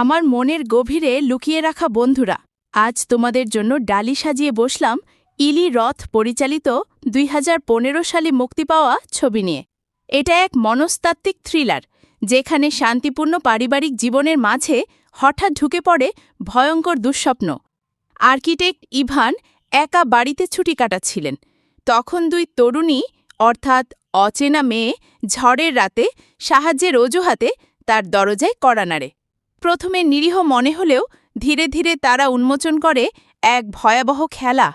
আমার মনের গভীরে লুকিয়ে রাখা বন্ধুরা, আজ তোমাদের জন্য ডালি সাজিয়ে বসলাম ইলি রথ পরিচালিত দুই হাজার পনেরো সালে মুক্তি পাওয়া ছবি নিয়ে। এটা এক মনস্তাত্ত্বিক থ্রিলার, যেখানে শান্তিপূর্ণ পারিবারিক জীবনের মাঝে হঠাৎ ঢুকে পড়ে ভয়ঙ্কর দুঃস্বপ্ন। আর্কিটেক্ট ইভান একা বাড়িতে ছুটি কাটাচ্ছিলেন। তখন দুই তরুণী, অর্থাৎ অচেনা মেয়ে, ঝড়ের রাতে সাহায্যের অজুহাতে তার দরজায় কড়া নাড়ে। প্রথমে নিরীহ মনে হলেও ধীরে ধীরে তারা উন্মোচন করে এক ভয়াবহ খেলা,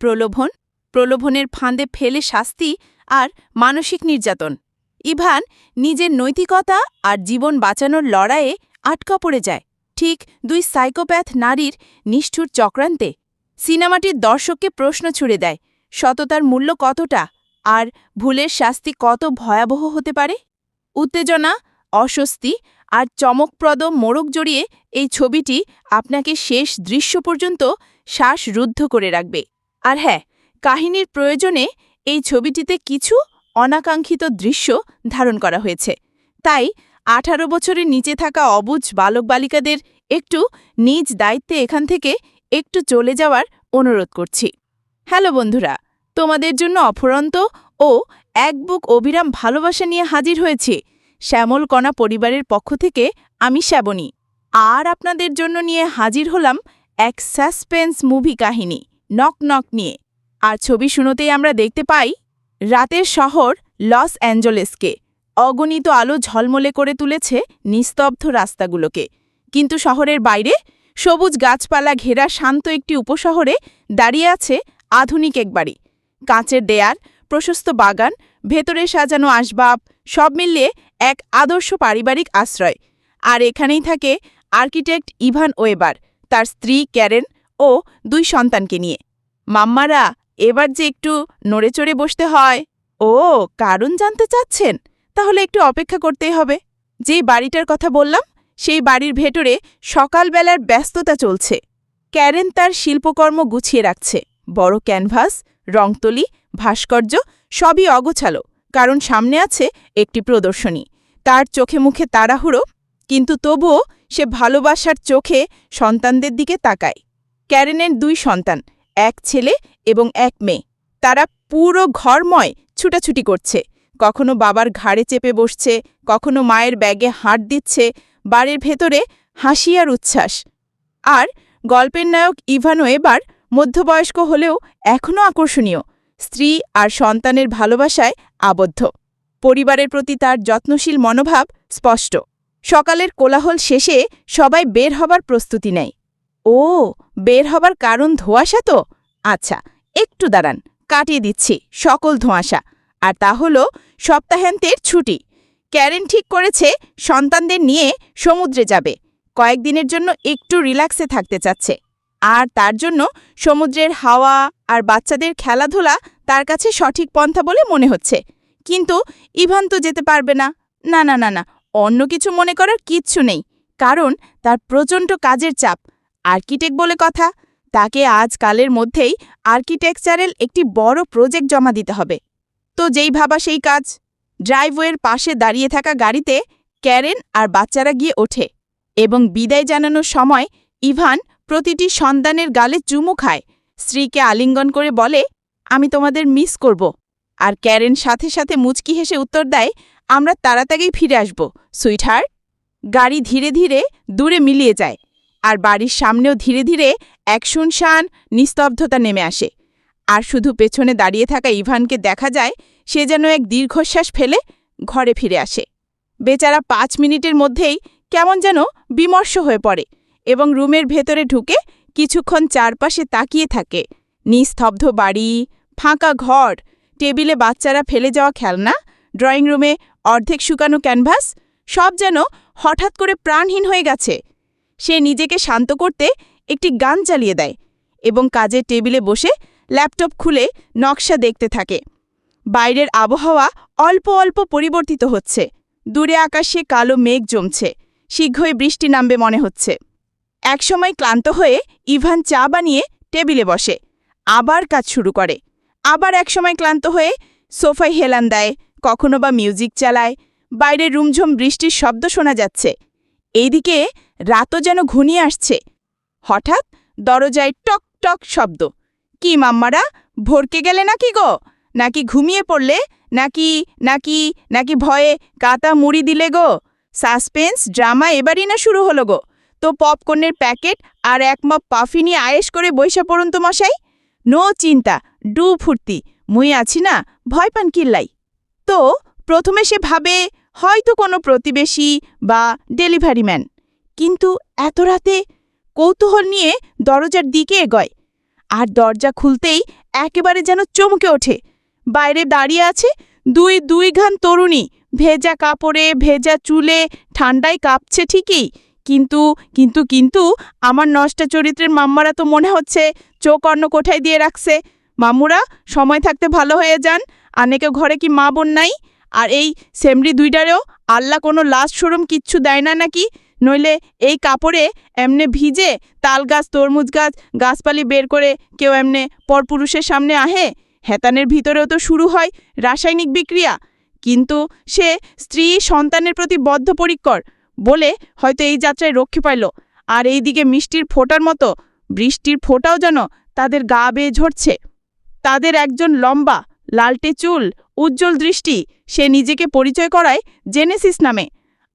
প্রলোভন, প্রলোভনের ফাঁদে ফেলে শাস্তি আর মানসিক নির্যাতন। ইভান নিজের নৈতিকতা আর জীবন বাঁচানোর লড়াইয়ে আটকা পড়ে যায়। ঠিক দুই সাইকোপ্যাথ নারীর নিষ্ঠুর চক্রান্তে সিনেমাটির দর্শককে প্রশ্ন ছুড়ে দেয়, সততার মূল্য কতটা আর ভুলের শাস্তি কত ভয়াবহ হতে পারে? উত্তেজনা, অস্বস্তি আর চমকপ্রদ মোড়ক জড়িয়ে এই ছবিটি আপনাকে শেষ দৃশ্য পর্যন্ত শ্বাসরুদ্ধ করে রাখবে। আর হ্যাঁ কাহিনীর প্রয়োজনে এই ছবিটিতে কিছু অনাকাঙ্ক্ষিত দৃশ্য ধারণ করা হয়েছে। তাই আঠারো বছরের নিচে থাকা অবুজ বালক বালিকাদের একটু নিজ দায়িত্বে এখান থেকে একটু চলে যাওয়ার অনুরোধ করছি। হ্যালো বন্ধুরা, তোমাদের জন্য অফুরন্ত ও এক বুক অবিরাম ভালোবাসা নিয়ে হাজির হয়েছি শ্যামল কণা পরিবারের পক্ষ থেকে আমি শ্যাবনী আর আপনাদের জন্য নিয়ে হাজির হলাম এক সাসপেন্স মুভি কাহিনী, নক নক নিয়ে। আর ছবি শুনোতেই আমরা দেখতে পাই, রাতের শহর লস অ্যাঞ্জেলেসকে। অগণিত আলো ঝলমলে করে তুলেছে নিস্তব্ধ রাস্তাগুলোকে। কিন্তু শহরের বাইরে সবুজ গাছপালা ঘেরা শান্ত একটি উপশহরে দাঁড়িয়ে আছে আধুনিক এক বাড়ি। কাঁচের দেয়ার প্রশস্ত বাগান ভেতরে সাজানো আসবাব, সব মিলিয়ে এক আদর্শ পারিবারিক আশ্রয়। আর এখানেই থাকে আর্কিটেক্ট ইভান ওয়েবার, তার স্ত্রী ক্যারেন ও দুই সন্তানকে নিয়ে। মাম্মারা, এবার যে একটু নড়েচড়ে বসতে হয়। ও, কারণ জানতে চাচ্ছেন? তাহলে একটু অপেক্ষা করতেই হবে। যেই বাড়িটার কথা বললাম, সেই বাড়ির ভেতরে সকালবেলার ব্যস্ততা চলছে। ক্যারেন তার শিল্পকর্ম গুছিয়ে রাখছে। বড় ক্যানভাস, রংতলি, ভাস্কর্য সবই অগোছালো, কারণ সামনে আছে একটি প্রদর্শনী। তার চোখে মুখে তাড়াহুড়ো, কিন্তু তবুও সে ভালোবাসার চোখে সন্তানদের দিকে তাকায়। ক্যারেনের দুই সন্তান, এক ছেলে এবং এক মেয়ে। তারা পুরো ঘরময় ছুটাছুটি করছে। কখনো বাবার ঘাড়ে চেপে বসছে, কখনো মায়ের ব্যাগে হাঁট দিচ্ছে, বাড়ির ভেতরে হাসি আর উচ্ছ্বাস। আর গল্পের নায়ক ইভানো এবার মধ্যবয়স্ক হলেও এখনও আকর্ষণীয়। স্ত্রী আর সন্তানের ভালোবাসায় আবদ্ধ। পরিবারের প্রতি তার যত্নশীল মনোভাব স্পষ্ট। সকালের কোলাহল শেষে সবাই বের হবার প্রস্তুতি নেয়। ও, বের হবার কারণ ধোঁয়াশা তো? আচ্ছা একটু দাঁড়ান, কাটিয়ে দিচ্ছি, সকল ধোঁয়াশা। আর তা হল সপ্তাহান্তের ছুটি। ক্যারেন ঠিক করেছে সন্তানদের নিয়ে সমুদ্রে যাবে। কয়েকদিনের জন্য একটু রিল্যাক্সে থাকতে চাচ্ছে। আর তার জন্য সমুদ্রের হাওয়া আর বাচ্চাদের খেলাধুলা তার কাছে সঠিক পন্থা বলে মনে হচ্ছে। কিন্তু ইভান তো যেতে পারবে না। না না না না, অন্য কিছু মনে করার কিচ্ছু নেই। কারণ তার প্রচণ্ড কাজের চাপ। আর্কিটেক্ট বলে কথা। তাকে আজকালের মধ্যেই আর্কিটেকচারাল একটি বড় প্রজেক্ট জমা দিতে হবে। তো যেই ভাবা সেই কাজ। ড্রাইভওয়ের পাশে দাঁড়িয়ে থাকা গাড়িতে ক্যারেন আর বাচ্চারা গিয়ে ওঠে। এবং বিদায় জানানোর সময় ইভান প্রতিটি সন্তানের গালে চুমু খায়। স্ত্রীকে আলিঙ্গন করে বলে, আমি তোমাদের মিস করব। আর ক্যারেন সাথে সাথে মুচকি হেসে উত্তর দেয়, আমরা তাড়াতাড়ি ফিরে আসব, সুইটহার্ট। গাড়ি ধীরে ধীরে দূরে মিলিয়ে যায়, আর বাড়ির সামনেও ধীরে ধীরে এক শুনশান নিস্তব্ধতা নেমে আসে। আর শুধু পেছনে দাঁড়িয়ে থাকা ইভানকে দেখা যায়, সে যেন এক দীর্ঘশ্বাস ফেলে ঘরে ফিরে আসে। বেচারা পাঁচ মিনিটের মধ্যেই কেমন যেন বিমর্ষ হয়ে পড়ে। এবং রুমের ভেতরে ঢুকে কিছুক্ষণ চারপাশে তাকিয়ে থাকে। নিস্তব্ধ বাড়ি, ফাঁকা ঘর, টেবিলে বাচ্চারা ফেলে যাওয়া খেলনা, ড্রয়িং রুমে অর্ধেক শুকানো ক্যানভাস, সব যেন হঠাৎ করে প্রাণহীন হয়ে গেছে। সে নিজেকে শান্ত করতে একটি গান চালিয়ে দেয় এবং কাজের টেবিলে বসে ল্যাপটপ খুলে নকশা দেখতে থাকে। বাইরের আবহাওয়া অল্প অল্প পরিবর্তিত হচ্ছে। দূরে আকাশে কালো মেঘ জমছে। শীঘ্রই বৃষ্টি নামবে মনে হচ্ছে। একসময় ক্লান্ত হয়ে ইভান চা বানিয়ে টেবিলে বসে, আবার কাজ শুরু করে। আবার একসময় ক্লান্ত হয়ে সোফায় হেলান দেয়, কখনো বা মিউজিক চালায় বাইরে রুমঝুম বৃষ্টির শব্দ শোনা যাচ্ছে। এইদিকে রাতও যেন ঘনিয়ে আসছে। হঠাৎ দরজায় টক টক শব্দ। কি মাম্মারা, ভরকে গেলে নাকি গো? নাকি ঘুমিয়ে পড়লে? নাকি নাকি নাকি ভয়ে কাতা মুড়ি দিলে গো? সাসপেন্স, ড্রামা এবারই না শুরু হলো গো? তো পপকর্নের প্যাকেট আর এক মপ পাফি নিয়ে আয়েস করে বৈশা পড়ুন তো মশাই। নো চিন্তা, ডু ফুর্তি, মুই আছি না, ভয় পান কিল্লাই। তো প্রথমে সে ভাবে, হয়তো কোনো প্রতিবেশী বা ডেলিভারি ম্যান, কিন্তু এত রাতে কৌতূহল নিয়ে দরজার দিকে এগোয়। আর দরজা খুলতেই একেবারে যেন চমকে ওঠে। বাইরে দাঁড়িয়ে আছে দুই দুই ঘান তরুণী, ভেজা কাপড়ে, ভেজা চুলে, ঠান্ডায় কাঁপছে ঠিকই কিন্তু কিন্তু কিন্তু আমার নষ্টা চরিত্রের মাম্মারা তো মনে হচ্ছে চোখ অন্য কোঠায় দিয়ে রাখছে। মামুরা, সময় থাকতে ভালো হয়ে যান। আনেকে ঘরে কি মা বোন নাই? আর এই সেমরি দুইটারেও আল্লাহ কোনো লাস্ট শোরুম কিচ্ছু দেয় না নাকি? নইলে এই কাপড়ে এমনে ভিজে তাল গাছ, তরমুজ গাছ, গাছপালি বের করে কেউ এমনে পরপুরুষের সামনে আহে? হেতানের ভিতরেও তো শুরু হয় রাসায়নিক বিক্রিয়া। কিন্তু সে স্ত্রী সন্তানের প্রতি বদ্ধপরিকর। বলে হয়তো এই যাত্রায় রক্ষে পাইল। আর এইদিকে মিষ্টির ফোঁটার মতো, বৃষ্টির ফোঁটাও যেন তাদের গা বেয়ে ঝরছে। তাদের একজন লম্বা, লালটে চুল, উজ্জ্বল দৃষ্টি, সে নিজেকে পরিচয় করায় জেনেসিস নামে।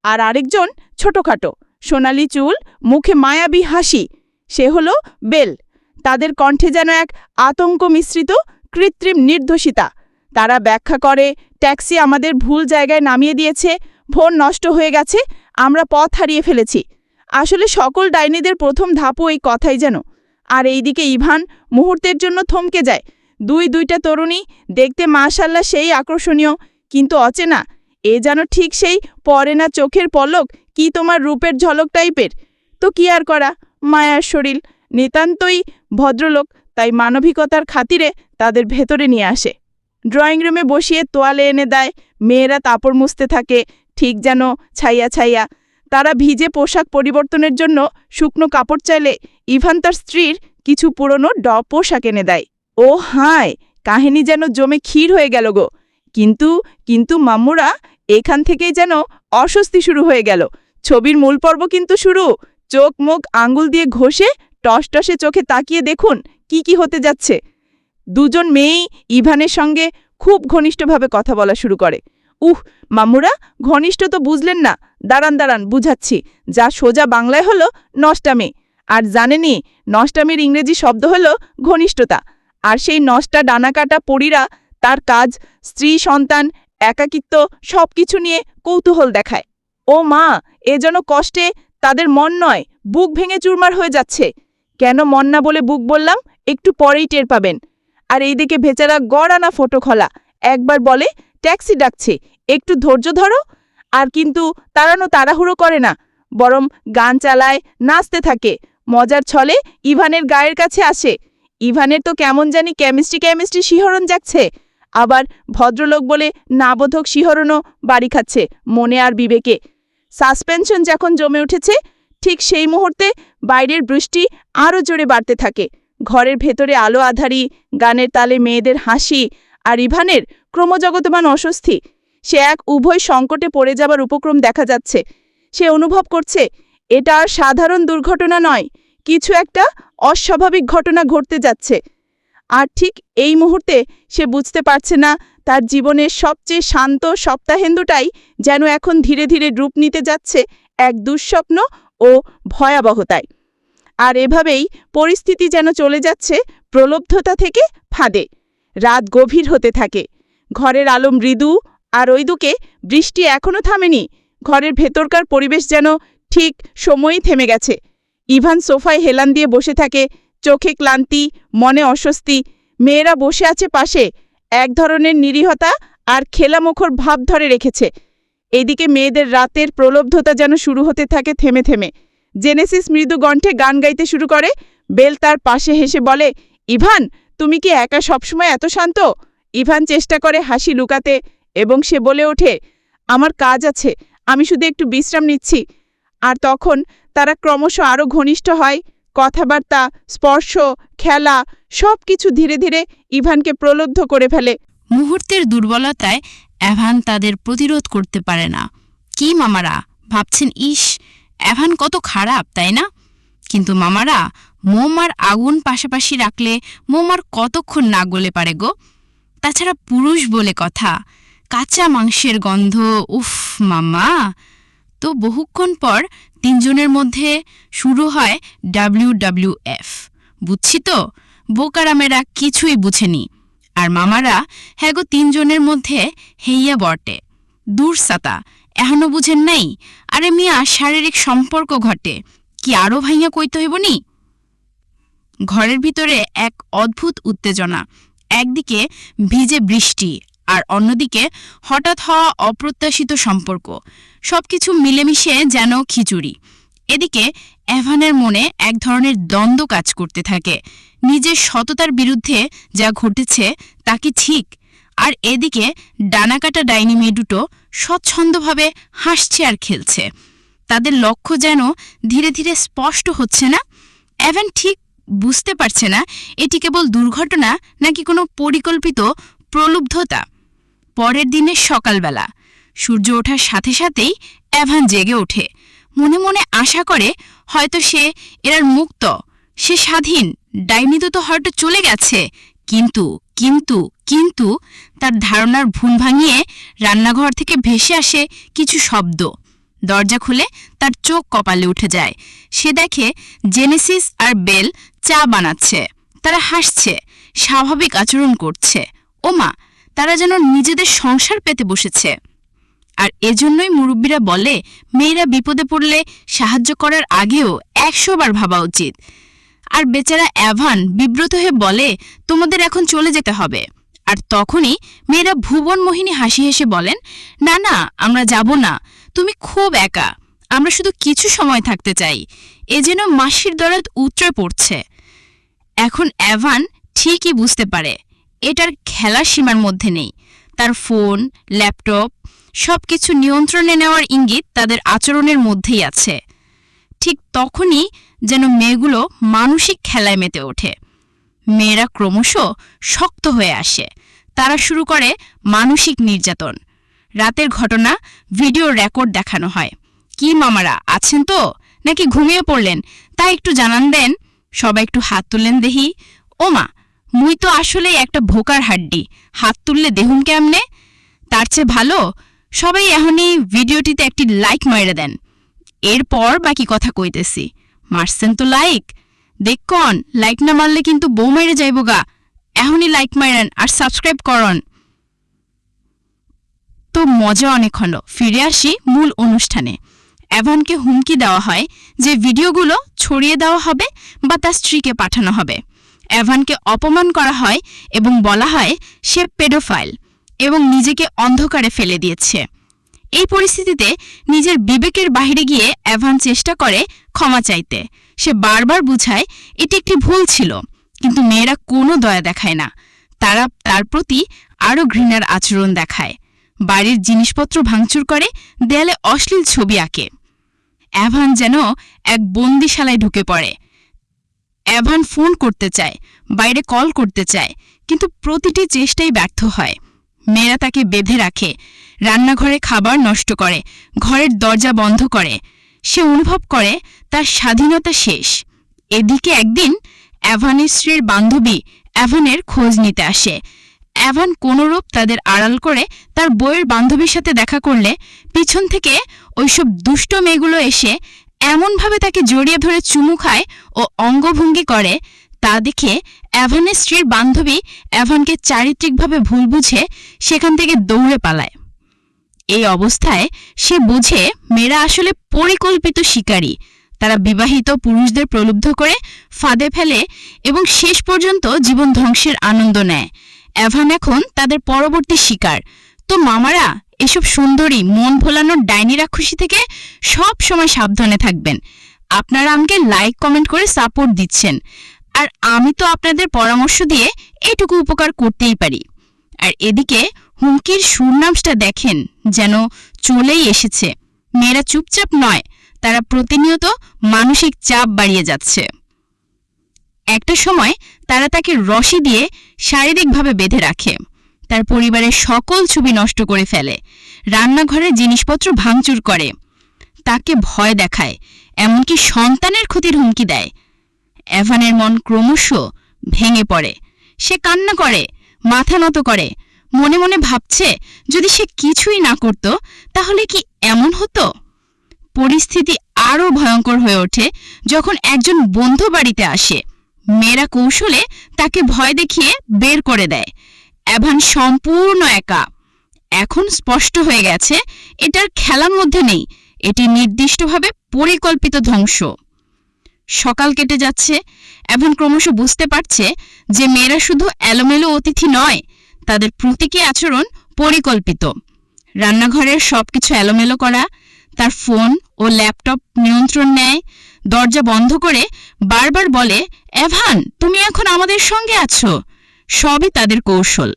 আর আরেকজন ছোটখাটো, সোনালি চুল, মুখে মায়াবী হাসি। সে হল বেল। তাদের কণ্ঠে যেন এক আতঙ্ক মিশ্রিত, কৃত্রিম নির্দোষিতা। তারা ব্যাখ্যা করে, ট্যাক্সি আমাদের ভুল জায়গায় নামিয়ে দিয়েছে, ভোর নষ্ট হয়ে গেছে আমরা পথ হারিয়ে ফেলেছি। আসলে সকল ডাইনিদের প্রথম ধাপও এই কথাই যেন। আর এইদিকে ইভান মুহূর্তের জন্য থমকে যায়। দুই দুইটা তরুণী দেখতে মাশাল্লাহ সেই আকর্ষণীয়, কিন্তু অচেনা। এ যেন ঠিক সেই পরে না চোখের পলক কি তোমার রূপের ঝলক টাইপের? তো কি আর করা? মায়ার শরীর। নিতান্তই ভদ্রলোক, তাই মানবিকতার খাতিরে তাদের ভেতরে নিয়ে আসে। ড্রয়িং রুমে বসিয়ে তোয়ালে এনে দেয়। মেয়েরা তাপড় মুছতে থাকে। ঠিক যেন ছাইয়া ছাইয়া। তারা ভিজে পোশাক পরিবর্তনের জন্য শুকনো কাপড় চাইলে ইভান তার স্ত্রীর কিছু পুরনো ড পোশাক এনে দেয়। ও হায়, কাহিনী যেন জমে ক্ষীর হয়ে গেল গো। কিন্তু কিন্তু মাম্মুরা এখান থেকেই যেন অস্বস্তি শুরু হয়ে গেল। ছবির মূল পর্ব কিন্তু শুরু। চোখ মুখ আঙ্গুল দিয়ে ঘষে টসটসে চোখে তাকিয়ে দেখুন কি কি হতে যাচ্ছে। দুজন মেয়েই ইভানের সঙ্গে খুব ঘনিষ্ঠভাবে কথা বলা শুরু করে। উহ মাম্মুরা ঘনিষ্ঠ তো বুঝলেন না। দাঁড়ান দাঁড়ান, বুঝাচ্ছি। যা সোজা বাংলায় হলো নষ্টামে। আর জানেনি নষ্টামের ইংরেজি শব্দ হলো ঘনিষ্ঠতা। আর সেই নষ্টা ডানাকাটা পরীরা তার কাজ, স্ত্রী, সন্তান, একাকিত্ব সব কিছু নিয়ে কৌতূহল দেখায়। ও মা, এ যেন কষ্টে তাদের মন নয়, বুক ভেঙে চুরমার হয়ে যাচ্ছে। কেন মন না বলে বুক বললাম? একটু পরেই টের পাবেন। আর এইদিকে ভেচারা গড় আনা ফটো খোলা। একবার বলে ট্যাক্সি ডাকছে, একটু ধৈর্য ধরো। আর কিন্তু তাড়ানো তাড়াহুড়ো করে না, বরং গান চালায়, নাচতে থাকে। মজার ছলে ইভানের গায়ের কাছে আসে। ইভানের তো কেমন জানি কেমিস্ট্রি কেমিস্ট্রি শিহরণ যাচ্ছে আবার ভদ্রলোক বলে নাবোধক শিহরণও বাড়ি খাচ্ছে, মনে আর বিবেকে। সাসপেনশন যখন জমে উঠেছে, ঠিক সেই মুহূর্তে বাইরের বৃষ্টি আরও জোরে বাড়তে থাকে। ঘরের ভেতরে আলো আধারি, গানের তালে মেয়েদের হাসি, আর ইভানের ক্রমজগতমান অস্বস্তি। সে এক উভয় সংকটে পড়ে যাবার উপক্রম দেখা যাচ্ছে। সে অনুভব করছে, এটা আর সাধারণ দুর্ঘটনা নয়, কিছু একটা অস্বাভাবিক ঘটনা ঘটতে যাচ্ছে। আর ঠিক এই মুহূর্তে সে বুঝতে পারছে না, তার জীবনের সবচেয়ে শান্ত সপ্তাহেন্দুটাই যেন এখন ধীরে ধীরে রূপ নিতে যাচ্ছে এক দুঃস্বপ্ন ও ভয়াবহতায়। আর এভাবেই পরিস্থিতি যেন চলে যাচ্ছে প্রলব্ধতা থেকে ফাঁদে। রাত গভীর হতে থাকে। ঘরের আলো মৃদু আর ওইদুকে বৃষ্টি এখনও থামেনি। ঘরের ভেতরকার পরিবেশ যেন ঠিক সময়ই থেমে গেছে। ইভান সোফায় হেলান দিয়ে বসে থাকে, চোখে ক্লান্তি, মনে অস্বস্তি। মেয়েরা বসে আছে পাশে, এক ধরনের নিরীহতা আর খেলামুখর ভাব ধরে রেখেছে। এদিকে মেয়েদের রাতের প্রলব্ধতা যেন শুরু হতে থাকে থেমে থেমে। জেনেসিস মৃদু কণ্ঠে গান গাইতে শুরু করে, বেল তার পাশে হেসে বলে, ইভান, তুমি কি একা সবসময় এত শান্ত? ইভান চেষ্টা করে হাসি লুকাতে এবং সে বলে ওঠে, আমার কাজ আছে, আমি শুধু একটু বিশ্রাম নিচ্ছি। আর তখন তারা ক্রমশ আরও ঘনিষ্ঠ হয়, কথাবার্তা, স্পর্শ, খেলা সব কিছু ধীরে ধীরে ইভানকে প্রলব্ধ করে ফেলে। মুহূর্তের দুর্বলতায় অ্যাভান তাদের প্রতিরোধ করতে পারে না। কি মামারা? ভাবছেন, ইস, এভান কত খারাপ, তাই না? কিন্তু মামারা, মোমার আগুন পাশাপাশি রাখলে মোমার কতক্ষণ না গলে পারে গো? তাছাড়া পুরুষ বলে কথা। কাঁচা মাংসের গন্ধ, উফ মামা তো বহুক্ষণ পর তিনজনের মধ্যে শুরু হয় ডাব্লিউ ডাব্লিউ এফ বুঝছি তো? বোকারামেরা কিছুই বুঝেনি। আর মামারা হ্যাঁ গো, তিনজনের মধ্যে হেইয়া বটে। দূর সাতা, এখনও বুঝেন নাই? আরে মিয়া, শারীরিক সম্পর্ক ঘটে। কি আরও ভাইয়া কইতে হইব নি ঘরের ভিতরে এক অদ্ভুত উত্তেজনা। একদিকে ভিজে বৃষ্টি আর অন্যদিকে হঠাৎ হওয়া অপ্রত্যাশিত সম্পর্ক। সবকিছু মিলেমিশে যেন খিচুড়ি। এদিকে এভানের মনে এক ধরনের দ্বন্দ্ব কাজ করতে থাকে। নিজের সততার বিরুদ্ধে যা ঘটেছে তা কি ঠিক? আর এদিকে ডানাকাটা ডাইনি মেয়ে দুটো স্বচ্ছন্দভাবে হাসছে আর খেলছে। তাদের লক্ষ্য যেন ধীরে ধীরে স্পষ্ট হচ্ছে না? এভেন ঠিক বুঝতে পারছে না, এটি কেবল দুর্ঘটনা নাকি কোনো পরিকল্পিত প্রলুব্ধতা? পরের দিনের সকালবেলা, সূর্য ওঠার সাথে সাথেই অ্যাভান জেগে ওঠে। মনে মনে আশা করে, হয়তো সে এরার মুক্ত, সে স্বাধীন ডাইনিতো তো হয়তো চলে গেছে। কিন্তু কিন্তু কিন্তু, তার ধারণার ভুল ভাঙিয়ে রান্নাঘর থেকে ভেসে আসে কিছু শব্দ। দরজা খুলে তার চোখ কপালে উঠে যায়। সে দেখে জেনেসিস আর বেল চা বানাচ্ছে, তারা হাসছে, স্বাভাবিক আচরণ করছে। ওমা, তারা যেন নিজেদের সংসার পেতে বসেছে। আর এজন্যই মুরব্বীরা বলে, মেয়েরা বিপদে পড়লে সাহায্য করার আগেও একশো বার ভাবা উচিত। আর বেচারা অ্যাভান বিব্রত হয়ে বলে, তোমাদের এখন চলে যেতে হবে। আর তখনই মেয়েরা ভুবন মোহিনী হাসি হেসে বলেন, না না, আমরা যাব না। তুমি খুব একা। আমরা শুধু কিছু সময় থাকতে চাই। এ যেন মাসির দরাত উত্তরে পড়ছে। এখন অ্যাভান ঠিকই বুঝতে পারে, এটার খেলার সীমার মধ্যে নেই। তার ফোন, ল্যাপটপ সব কিছু নিয়ন্ত্রণে নেওয়ার ইঙ্গিত তাদের আচরণের মধ্যেই আছে। ঠিক তখনই যেন মেয়েগুলো মানসিক খেলায় মেতে ওঠে। মেয়েরা ক্রমশ শক্ত হয়ে আসে। তারা শুরু করে মানসিক নির্যাতন। রাতের ঘটনা, ভিডিও রেকর্ড দেখানো হয়। কি মামারা, আছেন তো? নাকি ঘুমিয়ে পড়লেন? তা একটু জানান দেন। সবাই একটু হাত তুললেন দেহি। ওমা, মুই তো আসলেই একটা ভোকার হাড্ডি। হাত তুললে দেহুম কেমনে? তার চেয়ে ভালো, সবাই এখনই ভিডিওটিতে একটি লাইক মাইরে দেন। এরপর বাকি কথা কইতেছি। মারছেন তো লাইক? দেখকন লাইক না মারলে কিন্তু বউ মেরে যাইব গা। এখনই লাইক মারেন আর সাবস্ক্রাইব করন। তো মজা অনেক হলো। ফিরে আসি মূল অনুষ্ঠানে। অ্যাভানকে হুমকি দেওয়া হয় যে ভিডিওগুলো ছড়িয়ে দেওয়া হবে বা তার স্ত্রীকে পাঠানো হবে। অ্যাভানকে অপমান করা হয় এবং বলা হয় সে পেডোফাইল এবং নিজেকে অন্ধকারে ফেলে দিয়েছে। এই পরিস্থিতিতে নিজের বিবেকের বাইরে গিয়ে অ্যাভান চেষ্টা করে ক্ষমা চাইতে। সে বারবার বুঝায়, এটি একটি ভুল ছিল, কিন্তু মেয়েরা কোনো দয়া দেখায় না। তারা তার প্রতি আরও ঘৃণার আচরণ দেখায়। বাড়ির জিনিসপত্র ভাঙচুর করে, দেয়ালে অশ্লীল ছবি আঁকে। অ্যাভান যেন এক বন্দিশালায় ঢুকে পড়ে। অ্যাভান ফোন করতে চায়, বাইরে কল করতে চায়, কিন্তু প্রতিটি চেষ্টাই ব্যর্থ হয়। মেয়েরা তাকে বেঁধে রাখে, রান্নাঘরে খাবার নষ্ট করে, ঘরের দরজা বন্ধ করে। সে অনুভব করে, তার স্বাধীনতা শেষ। এদিকে একদিন অ্যাভানের স্ত্রীর বান্ধবী অ্যাভানের খোঁজ নিতে আসে। অ্যাভান কোনরূপ তাদের আড়াল করে তার বইয়ের বান্ধবীর সাথে দেখা করলে পিছন থেকে ওইসব দুষ্ট মেয়েগুলো এসে এমনভাবে তাকে জড়িয়ে ধরে চুমু খায় ও অঙ্গভঙ্গি করে, তা দেখে অ্যাভানের স্ত্রীর বান্ধবী অ্যাভানকে চারিত্রিকভাবে ভুল বুঝে সেখান থেকে দৌড়ে পালায়। এই অবস্থায় সে বুঝে মেয়েরা আসলে পরিকল্পিত শিকারী। তারা বিবাহিত পুরুষদের প্রলুব্ধ করে ফাঁদে ফেলে এবং শেষ পর্যন্ত জীবন ধ্বংসের আনন্দ নেয়। অ্যাভান এখন তাদের পরবর্তী শিকার। তো মামারা, এসব সুন্দরী, মন ভোলানোর ডাইনি রাক্ষসী থেকে সব সময় সাবধানে থাকবেন। আপনারা আমাকে লাইক কমেন্ট করে সাপোর্ট দিচ্ছেন। আর আমি তো আপনাদের পরামর্শ দিয়ে এটুকু উপকার করতেই পারি। আর এদিকে হুমকির সুরনামসটা দেখেন, যেন চলেই এসেছে। মেয়েরা চুপচাপ নয়, তারা প্রতিনিয়ত মানসিক চাপ বাড়িয়ে যাচ্ছে। একটা সময় তারা তাকে রশি দিয়ে শারীরিকভাবে বেঁধে রাখে। তার পরিবারের সকল ছবি নষ্ট করে ফেলে। রান্নাঘরের জিনিসপত্র ভাঙচুর করে। তাকে ভয় দেখায়, এমনকি সন্তানের ক্ষতির হুমকি দেয়। এভানের মন ক্রমশ ভেঙে পড়ে। সে কান্না করে, মাথা নত করে। মনে মনে ভাবছে, যদি সে কিছুই না করত, তাহলে কি এমন হতো? পরিস্থিতি আরও ভয়ঙ্কর হয়ে ওঠে যখন একজন বন্ধু বাড়িতে আসে। মেয়েরা কৌশলে তাকে ভয় দেখিয়ে বের করে দেয়। এভান সম্পূর্ণ একা। এখন স্পষ্ট হয়ে গেছে, এটার খেলার মধ্যে নেই। এটি নির্দিষ্টভাবে পরিকল্পিত ধ্বংস। সকাল কেটে যাচ্ছে। এভান ক্রমশ বুঝতে পারছে যে মেয়েরা শুধু এলোমেলো অতিথি নয়, তাদের প্রতীকী আচরণ পরিকল্পিত। রান্নাঘরের সবকিছু এলোমেলো করা, তার ফোন ও ল্যাপটপ নিয়ন্ত্রণ নেয়, দরজা বন্ধ করে বারবার বলে এভান তুমি এখন আমাদের সঙ্গে আছো? সবই তাদের কৌশল।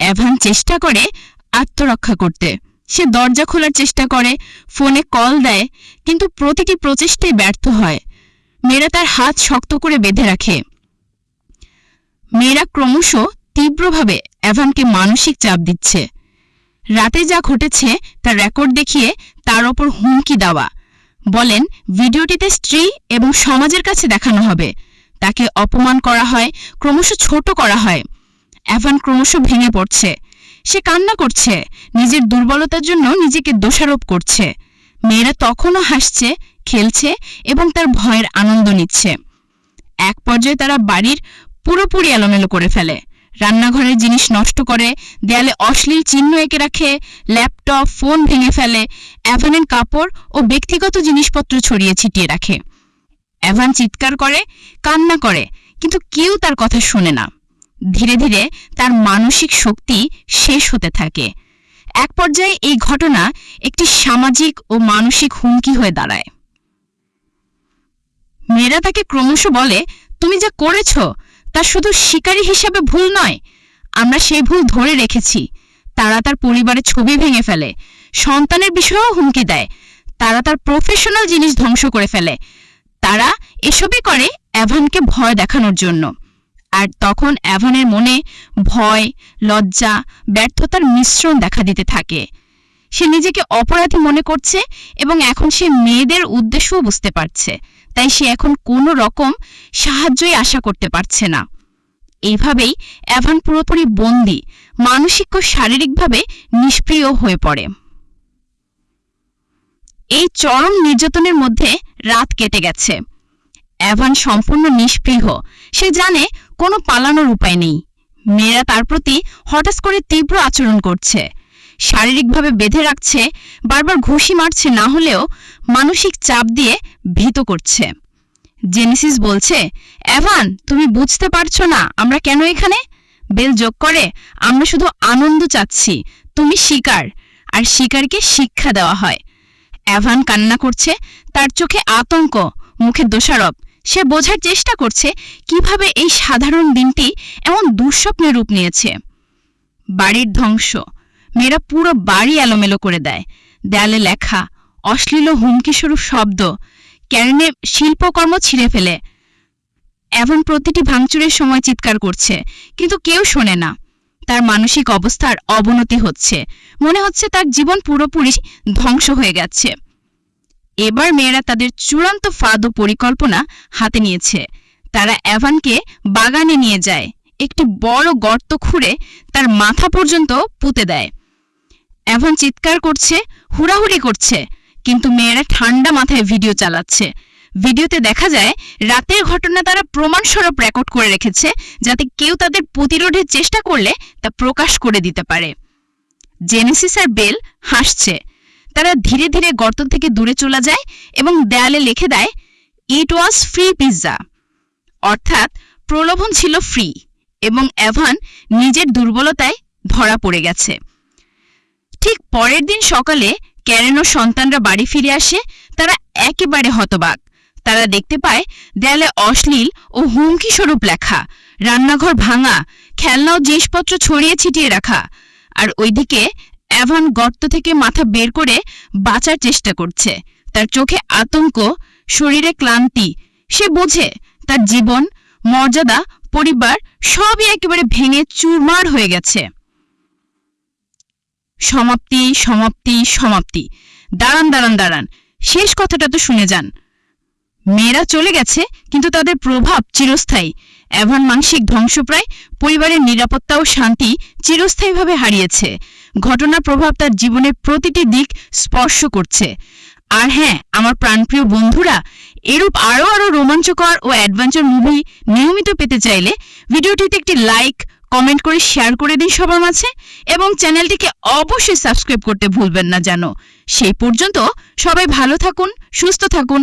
এভান চেষ্টা করে আত্মরক্ষা করতে। সে দরজা খোলার চেষ্টা করে, ফোনে কল দেয়, কিন্তু প্রতিটি প্রচেষ্টায় ব্যর্থ হয়। মেয়েরা তার হাত শক্ত করে বেঁধে রাখে। মেয়েরা ক্রমশ তীব্রভাবে অ্যাভানকে মানসিক চাপ দিচ্ছে। রাতে যা ঘটেছে, তার রেকর্ড দেখিয়ে তার ওপর হুমকি দেওয়া। বলেন, ভিডিওটিতে স্ত্রী এবং সমাজের কাছে দেখানো হবে। তাকে অপমান করা হয়, ক্রমশ ছোট করা হয়। এভান ক্রমশ ভেঙে পড়ছে। সে কান্না করছে, নিজের দুর্বলতার জন্য নিজেকে দোষারোপ করছে। মেয়েরা তখনও হাসছে, খেলছে এবং তার ভয়ের আনন্দ নিচ্ছে। এক পর্যায়ে তারা বাড়ির পুরোপুরি এলোমেলো করে ফেলে। রান্নাঘরের জিনিস নষ্ট করে, দেয়ালে অশ্লীল চিহ্ন এঁকে রাখে, ল্যাপটপ, ফোন ভেঙে ফেলে, অ্যাভানের কাপড় ও ব্যক্তিগত জিনিসপত্র ছড়িয়ে ছিটিয়ে রাখে। অ্যাভান চিৎকার করে, কান্না করে, কিন্তু কেউ তার কথা শোনে না। ধীরে ধীরে তার মানসিক শক্তি শেষ হতে থাকে। এক পর্যায়ে এই ঘটনা একটি সামাজিক ও মানসিক হুমকি হয়ে দাঁড়ায়। মেয়েরা তাকে ক্রমশ বলে, তুমি যা করেছ, তা শুধু শিকারী হিসাবে ভুল নয়। আমরা সেই ভুল ধরে রেখেছি। তারা তার পরিবারের ছবি ভেঙে ফেলে, সন্তানের বিষয়েও হুমকি দেয়। তারা তার প্রফেশনাল জিনিস ধ্বংস করে ফেলে। তারা এসবই করে অ্যাভানকে ভয় দেখানোর জন্য। আর তখন অ্যাভানের মনে ভয়, লজ্জা, ব্যর্থতার মিশ্রণ দেখা দিতে থাকে। সে নিজেকে অপরাধী মনে করছে এবং এখন সে মেয়েদের উদ্দেশ্যও বুঝতে পারছে। তাই সে এখন কোনো রকম সাহায্যই আশা করতে পারছে না। এইভাবেই অ্যাভান পুরোপুরি বন্দি, মানসিক ও শারীরিকভাবে নিষ্ক্রিয় হয়ে পড়ে। এই চরম নির্যাতনের মধ্যে রাত কেটে গেছে। অ্যাভান সম্পূর্ণ নিষ্পৃহ। সে জানে কোনো পালানোর উপায় নেই। মেয়েরা তার প্রতি হঠাৎ করে তীব্র আচরণ করছে। শারীরিকভাবে বেঁধে রাখছে, বারবার ঘুষি মারছে না হলেও মানসিক চাপ দিয়ে ভীত করছে। জেনেসিস বলছে, অ্যাভান, তুমি বুঝতে পারছ না আমরা কেন এখানে? বেল যোগ করে, আমরা শুধু আনন্দ চাচ্ছি, তুমি শিকার। আর শিকারকে শিক্ষা দেওয়া হয়। অ্যাভান কান্না করছে, তার চোখে আতঙ্ক, মুখে দোষারোপ। সে বোঝার চেষ্টা করছে কীভাবে এই সাধারণ দিনটি এমন দুঃস্বপ্নের রূপ নিয়েছে। বাড়ির ধ্বংস। মেয়েরা পুরো বাড়ি এলোমেলো করে দেয়। দেয়ালে লেখা, অশ্লীল হুমকিস্বরূপ শব্দ। ক্যারেনে শিল্পকর্ম ছিঁড়ে ফেলে। এমন প্রতিটি ভাঙচুরের সময় চিৎকার করছে, কিন্তু কেউ শোনে না। তার মানসিক অবস্থার অবনতি হচ্ছে। মনে হচ্ছে তার জীবন পুরোপুরি ধ্বংস হয়ে গেছে। এবার মেয়েরা তাদের চূড়ান্ত ফাঁদ ও পরিকল্পনা হাতে নিয়েছে। তারা অ্যাভানকে বাগানে নিয়ে যায়। একটি বড় গর্ত খুঁড়ে তার মাথা পর্যন্ত পুঁতে দেয়। অ্যাভান চিৎকার করছে, হুড়াহুড়ি করছে, কিন্তু মেয়েরা ঠান্ডা মাথায় ভিডিও চালাচ্ছে। ভিডিওতে দেখা যায়, রাতের ঘটনা তারা প্রমাণস্বরূপ রেকর্ড করে রেখেছে, যাতে কেউ তাদের প্রতিরোধের চেষ্টা করলে তা প্রকাশ করে দিতে পারে। জেনেসিস আর বেল হাসছে। তারা ধীরে ধীরে গর্ত থেকে দূরে চলে যায় এবং দেয়ালে লিখে দেয় ইট ওয়াজ ফ্রি পিৎজা অর্থাৎ প্রলোভন ছিল ফ্রি এবং অ্যাভান নিজের দুর্বলতায় ধরা পড়ে গেছে। ঠিক পরের দিন সকালে ক্যারেন ও সন্তানরা বাড়ি ফিরে আসে, তারা একেবারে হতবাক। তারা দেখতে পায় দেয়ালে অশ্লীল ও হুমকি স্বরূপ লেখা। রান্নাঘর ভাঙা, খেলনা ও জিনিসপত্র ছড়িয়ে ছিটিয়ে রাখা। আর ওইদিকে অ্যাভান গর্ত থেকে মাথা বের করে বাঁচার চেষ্টা করছে। তার চোখে আতঙ্ক, শরীরে ক্লান্তি। সে বোঝে তার জীবন, মর্যাদা, পরিবার সবই একেবারে ভেঙে চুরমার হয়ে গেছে। সমাপ্তি সমাপ্তি সমাপ্তি। দাঁড়ান দাঁড়ান দাঁড়ান। শেষ কথাটা তো শুনে যান। মেয়েরা চলে গেছে, কিন্তু তাদের প্রভাব চিরস্থায়ী। এভান মানসিক ধ্বংসপ্রায়, পরিবারের নিরাপত্তা ও শান্তি চিরস্থায়ীভাবে হারিয়েছে। ঘটনার প্রভাব তার জীবনের প্রতিটি দিক স্পর্শ করছে। আর হ্যাঁ আমার প্রাণপ্রিয় বন্ধুরা, এরূপ আরও আরও রোমাঞ্চকর ও অ্যাডভেঞ্চার মুভি নিয়মিত পেতে চাইলে ভিডিওটিতে একটি লাইক, কমেন্ট করে শেয়ার করে দিন সবার মাঝে এবং চ্যানেলটিকে অবশ্যই সাবস্ক্রাইব করতে ভুলবেন না যেন। সেই পর্যন্ত সবাই ভালো থাকুন, সুস্থ থাকুন